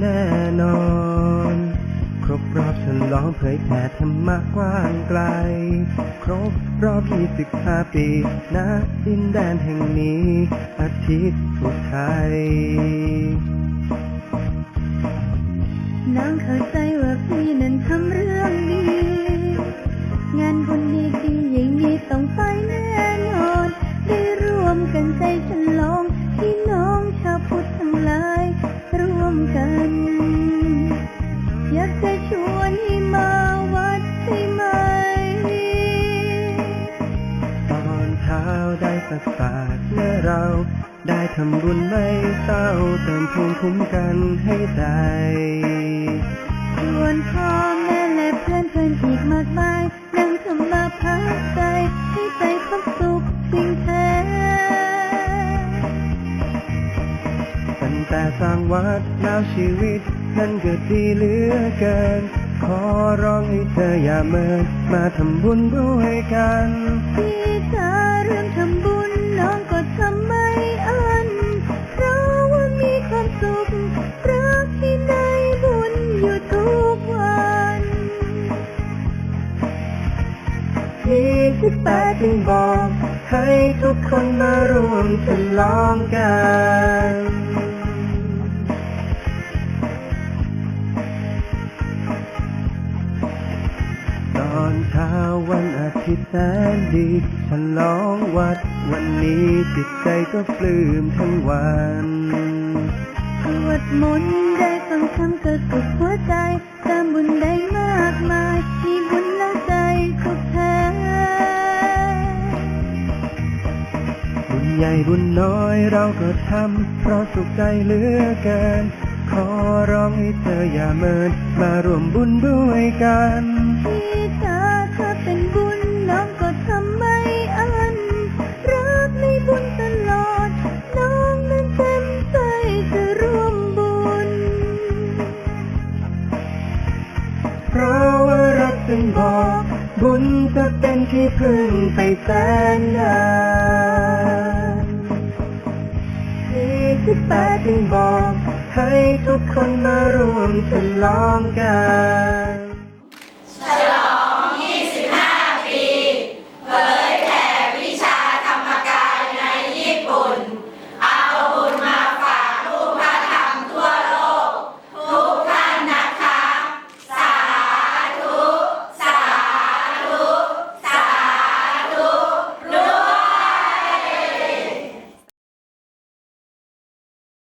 แน่นอน ครบรอบฉลองเผยแผ่ธรรมะกว้างไกล ครบรอบ25ปีณดินแดนแห่งนี้อาทิตย์อุทัย ได้สักเมื่อเราได้ทำบุญไม่เศร้าเติมภูมิคุ้มกันให้ใจชวนพ่อแม่และเพื่อนเพื่อนอีกมากมายนั่งสมาพักใจให้ใจพบสุขสิ่งแท้ตั้งแต่สร้างวัดแล้วชีวิต นั้นก็ดีเหลือเกิน ขอร้องให้เธออย่าเมินมาทำบุญด้วยกันพี่จะเรื่องทำบุญ น้องก็ทำไม่อัน เพราะว่ามีความสุขรักที่ได้บุญอยู่ทุกวันยี่สิบแปดจึงบอก ให้ทุกคนมารวมฉลองกันตอนเช้าวัน ทิตย์แสนดีฉลองวัดวันนี้จิตใจก็ปลื้มทั้งวันสวดมนต์ได้ฟังธรรมก็สุขหัวใจตามบุญได้มากมาย มีบุญแล้วใจสุขแท้บุญใหญ่บุญน้อยเราก็ทำเพราะสุขใจเหลือเกินขอร้องให้เธออย่าเมินมาร่วมบุญด้วยกันพี่จ๋าถ้าเป็น ว่ารักจึงบอกบุญจะเป็นที่พึ่งไปแสนนานที่ที่แปดจึงบอก ให้ทุกคนมาร่วมฉลองกัน